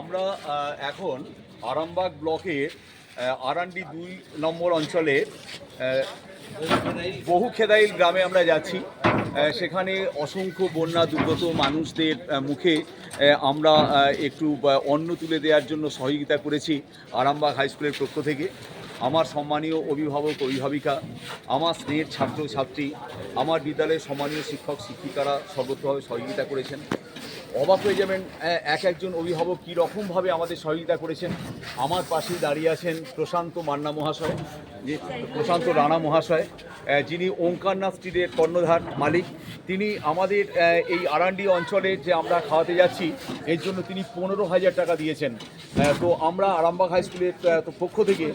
আমরা এখন আরামবাগ ব্লকের আরান্ডি দুই নম্বর অঞ্চলে বহু খেদাইল গ্রামে আমরা যাচ্ছি। সেখানে অসংখ্য বন্যা দুর্গত মানুষদের মুখে আমরা একটু অন্ন তুলে দেওয়ার জন্য সহযোগিতা করেছি আরামবাগ হাই স্কুলের পক্ষ থেকে। আমার সম্মানীয় অভিভাবক, অভিভাবিকা, আমার স্নেহের ছাত্র ছাত্রী আমার বিদ্যালয়ের সম্মানীয় শিক্ষক, শিক্ষিকারা সর্বত্রভাবে সহযোগিতা করেছেন। অবাক হয়ে যাবেন এক একজন অভিভাবক কী রকমভাবে আমাদের সহযোগিতা করেছেন। আমার পাশে দাঁড়িয়ে আছেন প্রশান্ত মান্না মহাশয় যে প্রশান্ত রানা মহাশয় যিনি ওঙ্কারনাথ স্ট্রিটের কর্ণধার মালিক। তিনি আমাদের এই আরান্ডি অঞ্চলে যে আমরা খাওয়াতে যাচ্ছি, এর জন্য তিনি পনেরো হাজার টাকা দিয়েছেন। তো আমরা আরামবাগ হাই স্কুলের পক্ষ থেকে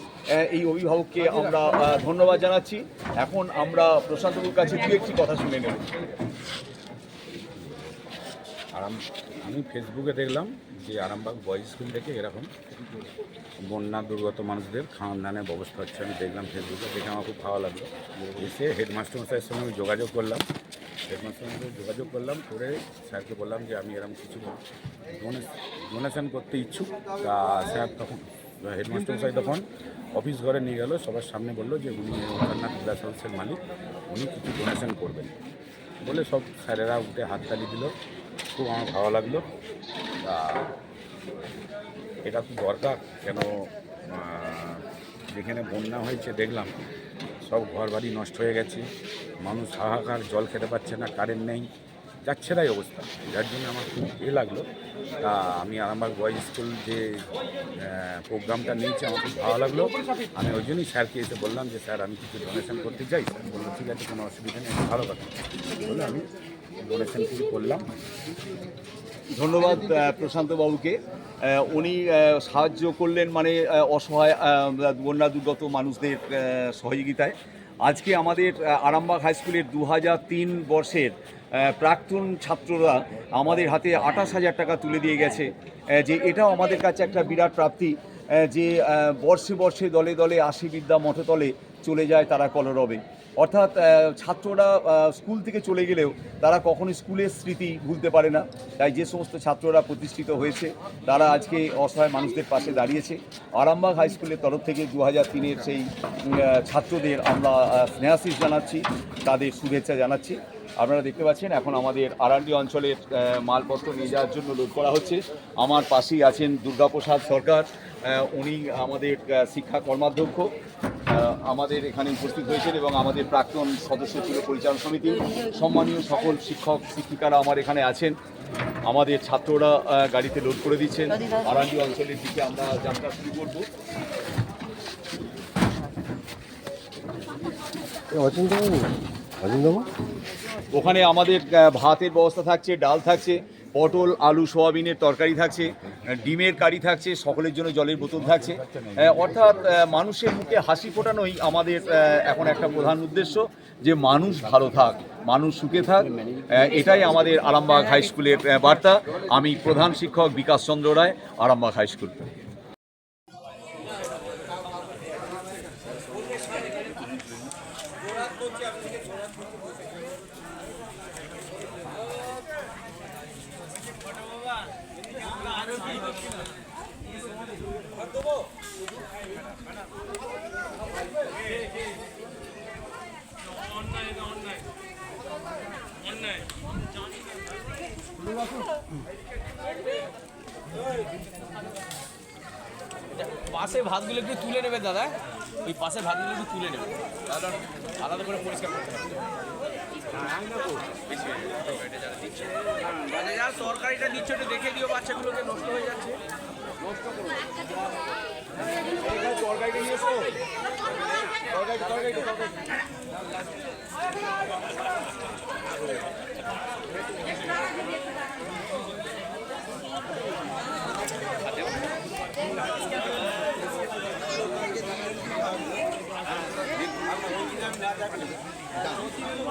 এই অভিভাবককে আমরা ধন্যবাদ জানাচ্ছি। এখন আমরা প্রশান্তবাবুর কাছে দু একটি কথা শুনে নেব। আরাম আমি ফেসবুকে দেখলাম যে আরামবাগ বয়েজ স্কুল থেকে এরকম বন্যা দুর্গত মানুষদের খাওয়ান দানের ব্যবস্থা হচ্ছে। আমি দেখলাম ফেসবুকে দেখে আমার খুব ভালো লাগল। এসে হেডমাস্টার মশাইয়ের সঙ্গে আমি যোগাযোগ করলাম। হেডমাস্টার সঙ্গে যোগাযোগ করলাম, করে স্যারকে বললাম যে আমি এরকম কিছু ডোনেশন করতে ইচ্ছুক। তা স্যার তখন হেডমাস্টার মশাই তখন অফিস ঘরে নিয়ে গেল, সবার সামনে বলল যে উনি ওখাননাথ ক্লাস হাউসের মালিক, উনি কিছু ডোনেশন করবেন। বলে সব স্যারেরা উঠে হাততালি দিল। খুব আমার ভালো লাগল। এটা খুব দরকার কেন যেখানে বন্যা হয়েছে দেখলাম, সব ঘর বাড়ি নষ্ট হয়ে গেছে, মানুষ হাহাকার, জল খেতে পাচ্ছে না কারেন্ট নেই, যাচ্ছে তাই অবস্থা। যার জন্য আমার খুব এ লাগল। তা আমি আরামবাগ বয়েজ স্কুল যে প্রোগ্রামটা নিয়েছি, আমার খুব ভালো লাগল। আমি ওই জন্যই স্যারকে এসে বললাম যে, স্যার, আমি কিছু ডোনেশন করতে চাই। বলল, ঠিক আছে, কোনো অসুবিধা নেই, ভালো কথা। বলে আমি ডোনেশন কিছু করলাম ধন্যবাদ প্রশান্ত বাবুকে উনি সাহায্য করলেন মানে অসহায় বন্যা দুর্গত মানুষদের সহযোগিতায়। আজকে আমাদের আরামবাগ হাইস্কুলের দু তিন বর্ষের প্রাক্তন ছাত্ররা আমাদের হাতে আঠাশ হাজার টাকা তুলে দিয়ে গেছে। যে এটাও আমাদের কাছে একটা বিরাট প্রাপ্তি। যে বর্ষে বর্ষে দলে দলে আশি বিদ্যা মঠতলে চলে যায় তারা কলরবে। অর্থাৎ ছাত্ররা স্কুল থেকে চলে গেলেও তারা কখনো স্কুলের স্মৃতি ভুলতে পারে না। তাই যে সমস্ত ছাত্ররা প্রতিষ্ঠিত হয়েছে, তারা আজকে অসহায় মানুষদের পাশে দাঁড়িয়েছে। আরামবাগ হাই স্কুলের তরফ থেকে দু হাজার তিনের সেই ছাত্রদের আমরা স্নেহাশিস জানাচ্ছি, তাদের শুভেচ্ছা জানাচ্ছি। আপনারা দেখতে পাচ্ছেন, এখন আমাদের আরান্ডি অঞ্চলের মালপত্র নিয়ে যাওয়ার জন্য লোড করা হচ্ছে। আমার পাশেই আছেন দুর্গাপ্রসাদ সরকার উনি আমাদের শিক্ষা কর্মাধ্যক্ষ। আমাদের এখানে উপস্থিত হয়েছেন এবং আমাদের প্রাক্তন সদস্য ছিল পরিচালনা সমিতি। সম্মানীয় সকল শিক্ষক, শিক্ষিকারা আমার এখানে আছেন। আমাদের ছাত্ররা গাড়িতে লোড করে দিচ্ছেন। আরান্ডি অঞ্চলের দিকে আমরা যাত্রা শুরু করব। অচিন্তবাবু অচিন্তবাবু ওখানে আমাদের ভাতের ব্যবস্থা থাকছে, ডাল থাকছে, পটল, আলু, সোয়াবিনের তরকারি থাকছে ডিমের কারি থাকছে, সকলের জন্য জলের বোতল থাকছে। অর্থাৎ মানুষের মুখে হাসি ফোটানোই আমাদের এখন একটা প্রধান উদ্দেশ্য যে মানুষ ভালো থাক, মানুষ সুখে থাক। এটাই আমাদের আরামবাগ হাই স্কুলের বার্তা। আমি প্রধান শিক্ষক বিকাশ চন্দ্র রায়, আরামবাগ হাই স্কুল। পাশে ভাতগুলো একটু তুলে নেবে দাদা। ওই পাশে ভাতগুলো একটু তুলে নেবে। তাহলে আলাদা করে পরিষ্কার করতে হবে। যারা তরকারিটা দিচ্ছে একটু দেখে দিও বাচ্চাগুলোকে নষ্ট হয়ে যাচ্ছে। নষ্ট করো তরকারিটা